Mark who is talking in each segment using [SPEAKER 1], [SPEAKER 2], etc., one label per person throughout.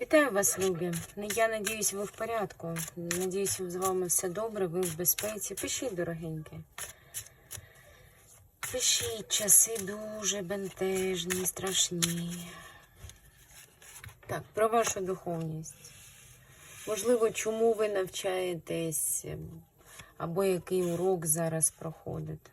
[SPEAKER 1] Вітаю вас, любі. Я надіюсь, ви в порядку. Надіюсь, з вами все добре, ви в безпеці. Пишіть, дорогенькі. Пишіть, часи дуже бентежні, страшні. Так, про вашу духовність. Можливо, чому ви навчаєтесь, або який урок зараз проходите.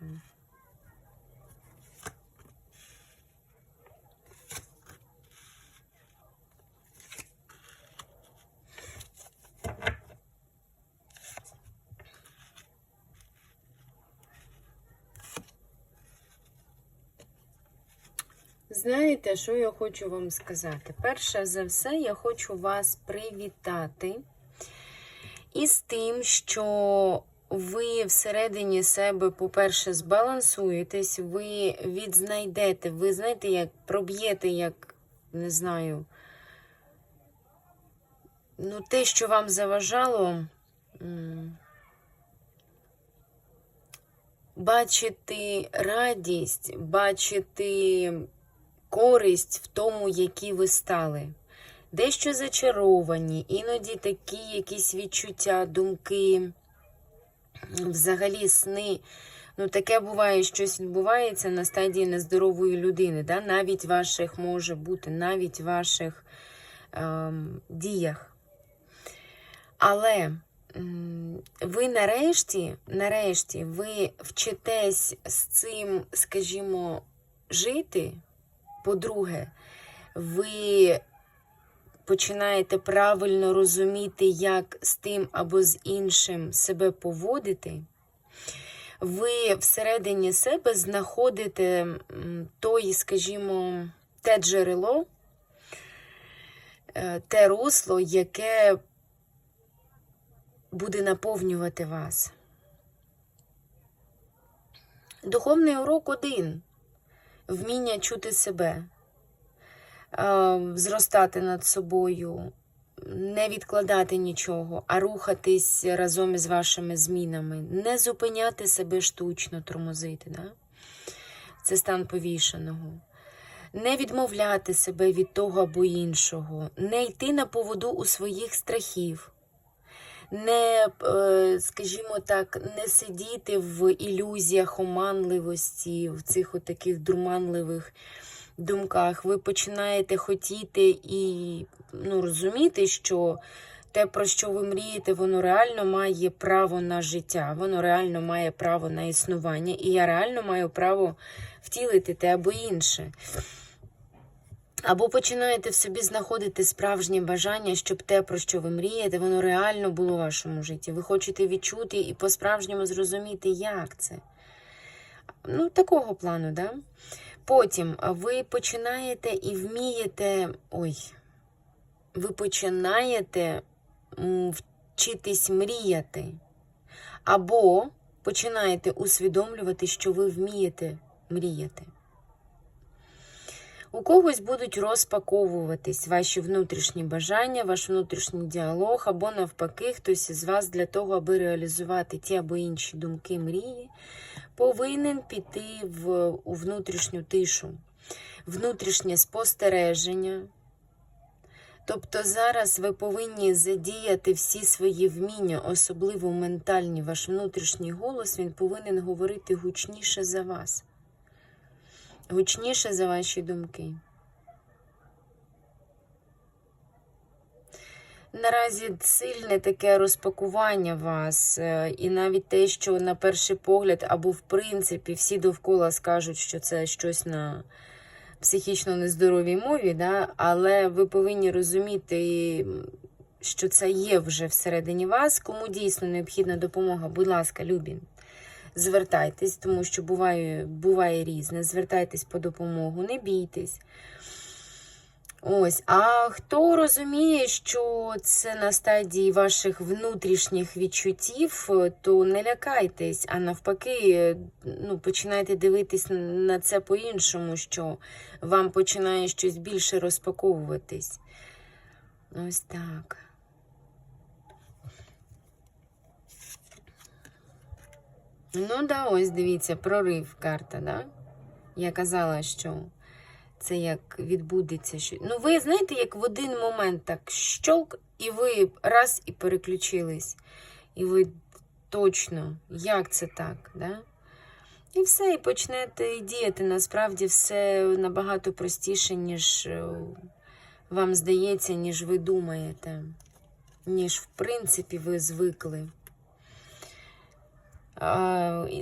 [SPEAKER 1] Знаєте, що я хочу вам сказати? Перше за все, я хочу вас привітати із тим, що ви всередині себе, по-перше, збалансуєтесь, ви відзнайдете, ви знаєте, як проб'єте, як, не знаю, ну, те, що вам заважало. Бачити радість, бачити користь в тому, які ви стали. Дещо зачаровані, іноді такі якісь відчуття, думки, взагалі сни. Ну, таке буває, щось відбувається на стадії нездорової людини. Да? Навіть ваших може бути, навіть ваших ем, діях. Але ви нарешті, нарешті, ви вчитесь з цим, скажімо, жити. По-друге, ви починаєте правильно розуміти, як з тим або з іншим себе поводити. Ви всередині себе знаходите той, скажімо, те джерело, е, те русло, яке буде наповнювати вас. Духовний урок один вміння чути себе, е, зростати над собою, не відкладати нічого, а рухатись разом із вашими змінами, не зупиняти себе штучно, тормозити. Да? Це стан повішеного. Не відмовляти себе від того або іншого, не йти на поводу у своїх страхів, не, е, скажімо так, не сидіти в ілюзіях оманливості, в цих от таких дурманливих думках. Ви починаєте хотіти і ну, розуміти, що те, про що ви мрієте, воно реально має право на життя, воно реально має право на існування, і я реально маю право втілити те або інше. Або починаєте в собі знаходити справжнє бажання, щоб те, про що ви мрієте, воно реально було у вашому житті. Ви хочете відчути і по-справжньому зрозуміти, як це. Ну, такого плану, да? Потім ви починаєте і вмієте. Ой, ви починаєте вчитись мріяти. Або починаєте усвідомлювати, що ви вмієте мріяти. У когось будуть розпаковуватись ваші внутрішні бажання, ваш внутрішній діалог, або навпаки, хтось із вас для того, аби реалізувати ті або інші думки, мрії, повинен піти в, у внутрішню тишу, внутрішнє спостереження. Тобто зараз ви повинні задіяти всі свої вміння, особливо ментальні, ваш внутрішній голос, він повинен говорити гучніше за вас гучніше за ваші думки. Наразі сильне таке розпакування вас, е, і навіть те, що на перший погляд, або в принципі всі довкола скажуть, що це щось на психічно нездоровій мові, да? але ви повинні розуміти, що це є вже всередині вас. Кому дійсно необхідна допомога, будь ласка, любі звертайтесь, тому що буває, буває різне. Звертайтесь по допомогу, не бійтесь. Ось, а хто розуміє, що це на стадії ваших внутрішніх відчуттів, то не лякайтесь, а навпаки, ну, починайте дивитись на це по-іншому, що вам починає щось більше розпаковуватись. Ось так. Ну, да, ось дивіться, прорив карта, да? Я казала, що Це як відбудеться. що- Ну, ви знаєте, як в один момент так щолк, і ви раз і переключились. І ви точно, як це так, да? І все, і почнете діяти. Насправді все набагато простіше, ніж е, вам здається, ніж ви думаєте, ніж в принципі ви звикли.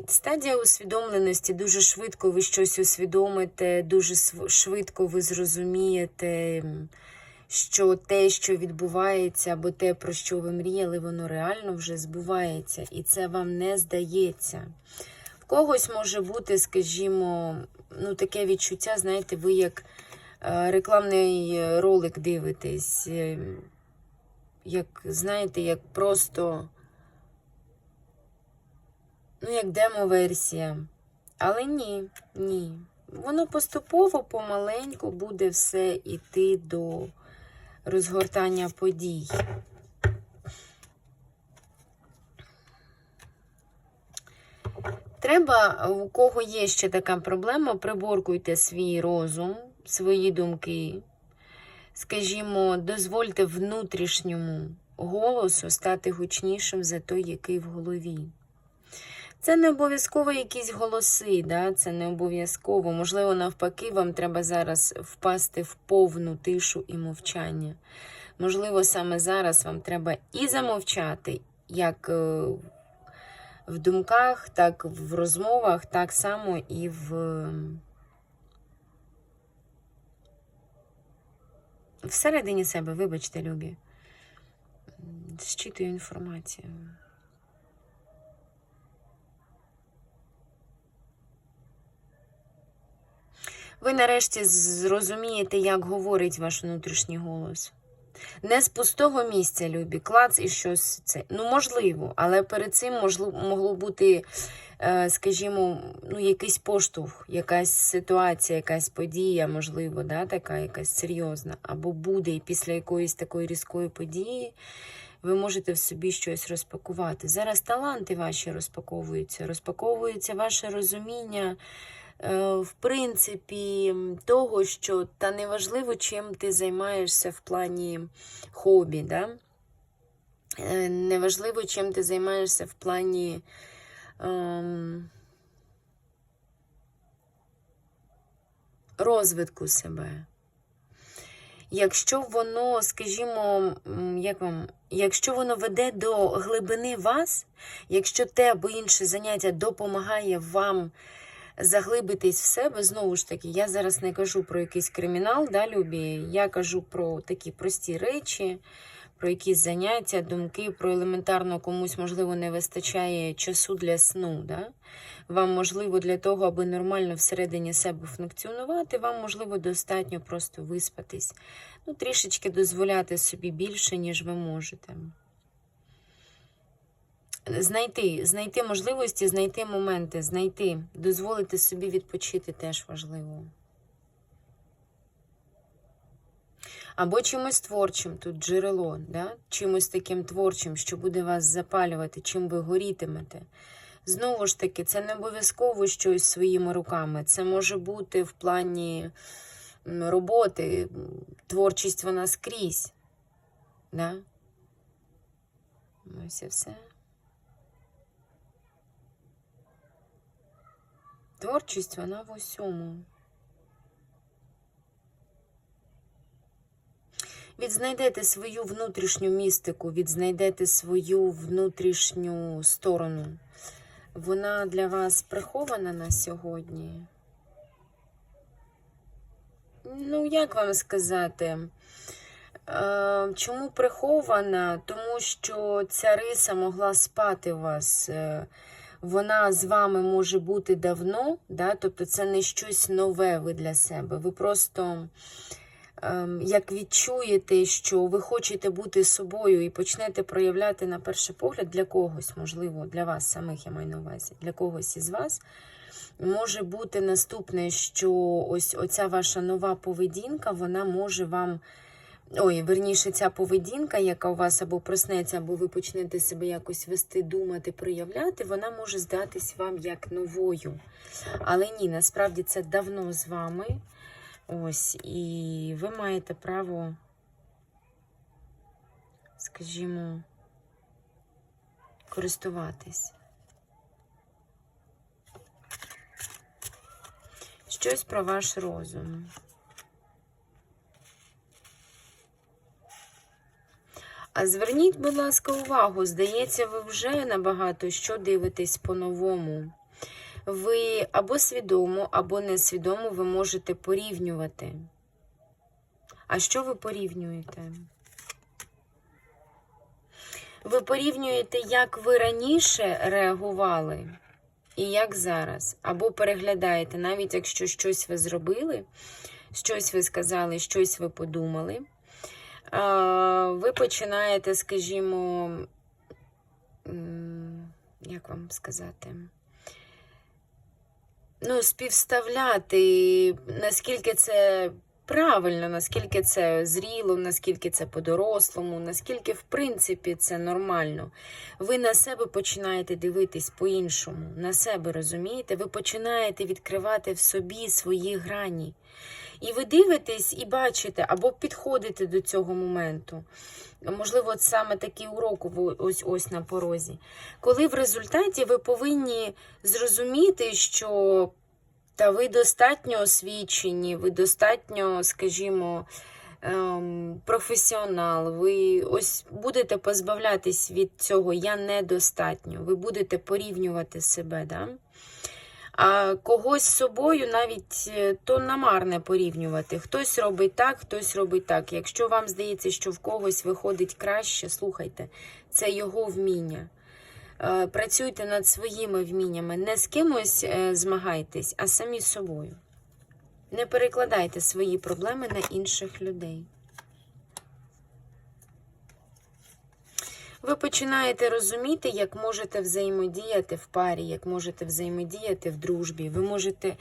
[SPEAKER 1] Стадія усвідомленості дуже швидко ви щось усвідомите, дуже швидко ви зрозумієте, що те, що відбувається, або те, про що ви мріяли, воно реально вже збувається, і це вам не здається. В когось може бути, скажімо, ну, таке відчуття, знаєте, ви як е, рекламний ролик дивитесь, е, як, знаєте, як просто ну, як демо-версія. Але ні, ні. Воно поступово, помаленьку буде все йти до розгортання подій. Треба, у кого є ще така проблема, приборкуйте свій розум, свої думки. Скажімо, дозвольте внутрішньому голосу стати гучнішим за той, який в голові. Це не обов'язково якісь голоси, да? це не обов'язково. Можливо, навпаки, вам треба зараз впасти в повну тишу і мовчання. Можливо, саме зараз вам треба і замовчати, як е, в думках, так в розмовах, так само і в. Всередині себе, вибачте, любі. Зчитую інформацію. Ви нарешті зрозумієте, як говорить ваш внутрішній голос. Не з пустого місця, любі, клац і щось це. Ну, можливо, але перед цим можло, могло бути, е, скажімо, ну, якийсь поштовх, якась ситуація, якась подія, можливо, да, така якась серйозна, або буде, і після якоїсь такої різкої події ви можете в собі щось розпакувати. Зараз таланти ваші розпаковуються, розпаковується ваше розуміння. Е, В принципі, того, що та неважливо, чим ти займаєшся в плані хобі, да? Е, неважливо, чим ти займаєшся в плані ем, розвитку себе. Якщо воно, скажімо, як вам, якщо воно веде до глибини вас, якщо те або інше заняття допомагає вам заглибитись в себе, знову ж таки, я зараз не кажу про якийсь кримінал, да, Любі, я кажу про такі прості речі, про якісь заняття, думки, про елементарно комусь, можливо, не вистачає часу для сну. Да? Вам, можливо, для того, аби нормально всередині себе функціонувати, вам, можливо, достатньо просто виспатись. Ну, трішечки дозволяти собі більше, ніж ви можете. Знайти, знайти можливості, знайти моменти, знайти, дозволити собі відпочити теж важливо. Або чимось творчим, тут джерело, да? чимось таким творчим, що буде вас запалювати, чим ви горітимете. Знову ж таки, це не обов'язково щось своїми руками. Це може бути в плані роботи, творчість вона скрізь. Да? Ось і все. Творчість вона в усьому. Відзнайдете свою внутрішню містику, відзнайдете свою внутрішню сторону. Вона для вас прихована на сьогодні. Ну, як вам сказати? Е, Чому прихована? Тому що ця риса могла спати у вас. Вона з вами може бути давно, да? тобто це не щось нове ви для себе. Ви просто ем, як відчуєте, що ви хочете бути собою і почнете проявляти на перший погляд для когось, можливо, для вас самих я маю на увазі, для когось із вас. Може бути наступне, що ось оця ваша нова поведінка, вона може вам. Ой, верніше, ця поведінка, яка у вас або проснеться, або ви почнете себе якось вести, думати, проявляти, вона може здатись вам як новою. Але ні, насправді це давно з вами. Ось, і ви маєте право, скажімо, користуватись. Щось про ваш розум. Зверніть, будь ласка, увагу, здається, ви вже набагато що дивитесь по-новому. Ви або свідомо, або несвідомо ви можете порівнювати. А що ви порівнюєте? Ви порівнюєте, як ви раніше реагували і як зараз. Або переглядаєте, навіть якщо щось ви зробили, щось ви сказали, щось ви подумали. Ви починаєте, скажімо, як вам сказати? Ну, співставляти, наскільки це правильно, наскільки це зріло, наскільки це по-дорослому, наскільки, в принципі, це нормально. Ви на себе починаєте дивитись по-іншому, на себе розумієте? Ви починаєте відкривати в собі свої грані. І ви дивитесь і бачите, або підходите до цього моменту. Можливо, от саме такий урок ось ось на порозі. Коли в результаті ви повинні зрозуміти, що та ви достатньо освічені, ви достатньо, скажімо, ем, професіонал, ви ось будете позбавлятись від цього я недостатньо. Ви будете порівнювати себе. Да? А когось з собою навіть е, то намарне порівнювати. Хтось робить так, хтось робить так. Якщо вам здається, що в когось виходить краще, слухайте, це його вміння. Е, Працюйте над своїми вміннями. Не з кимось е, змагайтесь, а самі з собою. Не перекладайте свої проблеми на інших людей. Ви починаєте розуміти, як можете взаємодіяти в парі, як можете взаємодіяти в дружбі. Ви можете,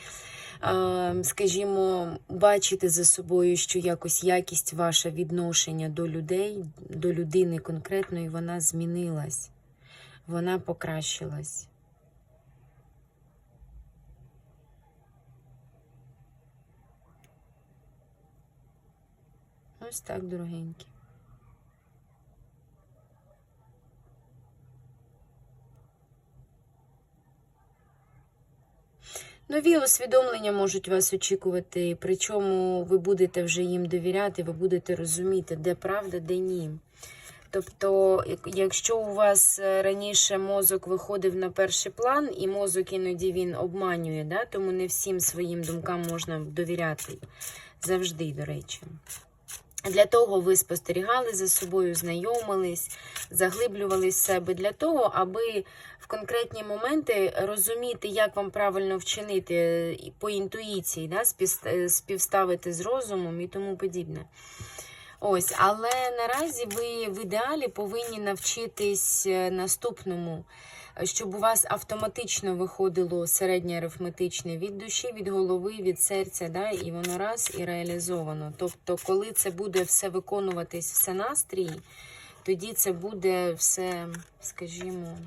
[SPEAKER 1] е, скажімо, бачити за собою, що якось якість ваша відношення до людей, до людини конкретної, вона змінилась, вона покращилась. Ось так, дорогенькі. Нові усвідомлення можуть вас очікувати, причому ви будете вже їм довіряти, ви будете розуміти, де правда, де ні. Тобто, якщо у вас е, раніше мозок виходив на перший план, і мозок іноді він обманює, да? тому не всім своїм думкам можна довіряти завжди, до речі. Для того ви спостерігали за собою, знайомились, заглиблювались в себе для того, аби в конкретні моменти розуміти, як вам правильно вчинити е, по інтуїції, да, е, співставити з розумом і тому подібне. Ось, але наразі ви в ідеалі повинні навчитись е, наступному, щоб у вас автоматично виходило середнє арифметичне від душі, від голови, від серця, да, і воно раз і реалізовано. Тобто, коли це буде все виконуватись, все настрій, тоді це буде все, скажімо,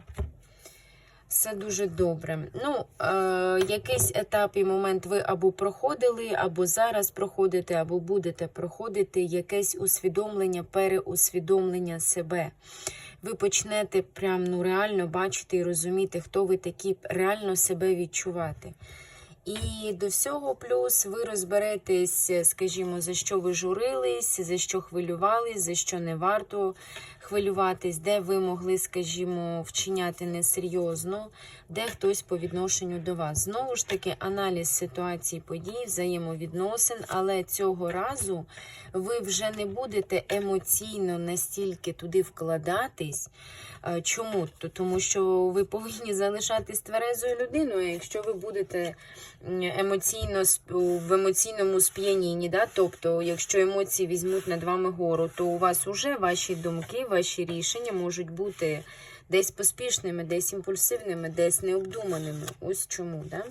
[SPEAKER 1] все дуже добре. Ну, е, якийсь етап і момент ви або проходили, або зараз проходите, або будете проходити якесь усвідомлення, переусвідомлення себе. Ви почнете прям ну, реально бачити і розуміти, хто ви такі, реально себе відчувати. І до всього плюс ви розберетесь, скажімо, за що ви журились, за що хвилювались, за що не варто хвилюватись, де ви могли, скажімо, вчиняти несерйозно, де хтось по відношенню до вас. Знову ж таки, аналіз ситуації подій, взаємовідносин, але цього разу ви вже не будете емоційно настільки туди вкладатись. Чому? Тому що ви повинні залишатись тверезою людиною, якщо ви будете емоційно в емоційному сп'янінні, да? тобто, якщо емоції візьмуть над вами гору, то у вас уже ваші думки, ваші рішення можуть бути десь поспішними, десь імпульсивними, десь необдуманими. Ось чому. Да?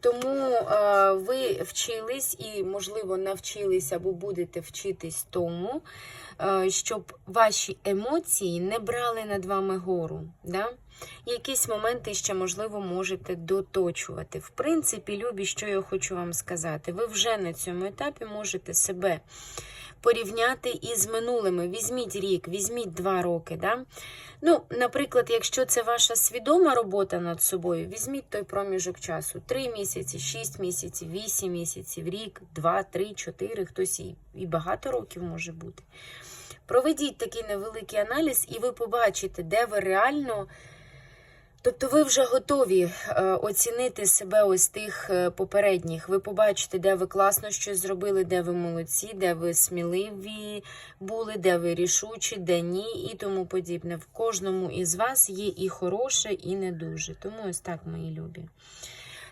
[SPEAKER 1] Тому е, ви вчились і, можливо, навчились або будете вчитись тому, е, щоб ваші емоції не брали над вами гору. Да? Якісь моменти ще, можливо, можете доточувати. В принципі, любі, що я хочу вам сказати, ви вже на цьому етапі можете себе порівняти із минулими. Візьміть рік, візьміть два роки. Да? Ну, наприклад, якщо це ваша свідома робота над собою, візьміть той проміжок часу: 3 місяці, 6 місяців, 8 місяців, рік, 2, 3, 4, хтось і, і багато років може бути. Проведіть такий невеликий аналіз, і ви побачите, де ви реально. Тобто ви вже готові е, оцінити себе ось тих е, попередніх. Ви побачите, де ви класно щось зробили, де ви молодці, де ви сміливі були, де ви рішучі, де ні, і тому подібне. В кожному із вас є і хороше, і не дуже. Тому ось так, мої любі.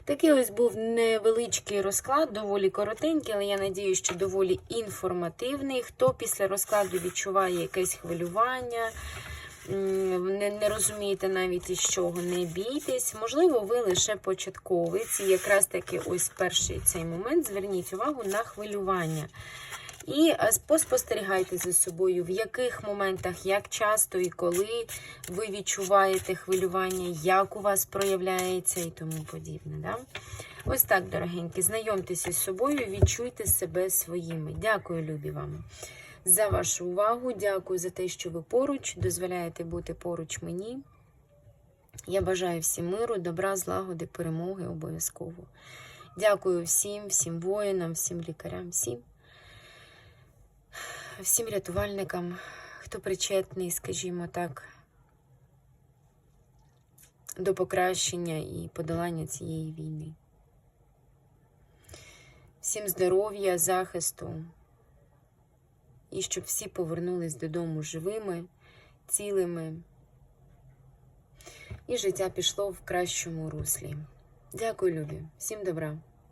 [SPEAKER 1] Такий ось був невеличкий розклад, доволі коротенький, але я надію, що доволі інформативний. Хто після розкладу відчуває якесь хвилювання, не, не розумієте навіть із чого, не бійтесь. Можливо, ви лише початковиці. Якраз таки ось перший цей момент зверніть увагу на хвилювання. І е, поспостерігайте за собою, в яких моментах, як часто і коли ви відчуваєте хвилювання, як у вас проявляється і тому подібне. Да? Ось так, дорогенькі, знайомтеся з собою, відчуйте себе своїми. Дякую, любі вам, за вашу увагу. Дякую за те, що ви поруч, дозволяєте бути поруч мені. Я бажаю всім миру, добра, злагоди, перемоги обов'язково. Дякую всім, всім воїнам, всім лікарям, всім всім рятувальникам, хто причетний, скажімо так, до покращення і подолання цієї війни. Всім здоров'я, захисту, і щоб всі повернулись додому живими, цілими, і життя пішло в кращому руслі. Дякую, любі, всім добра.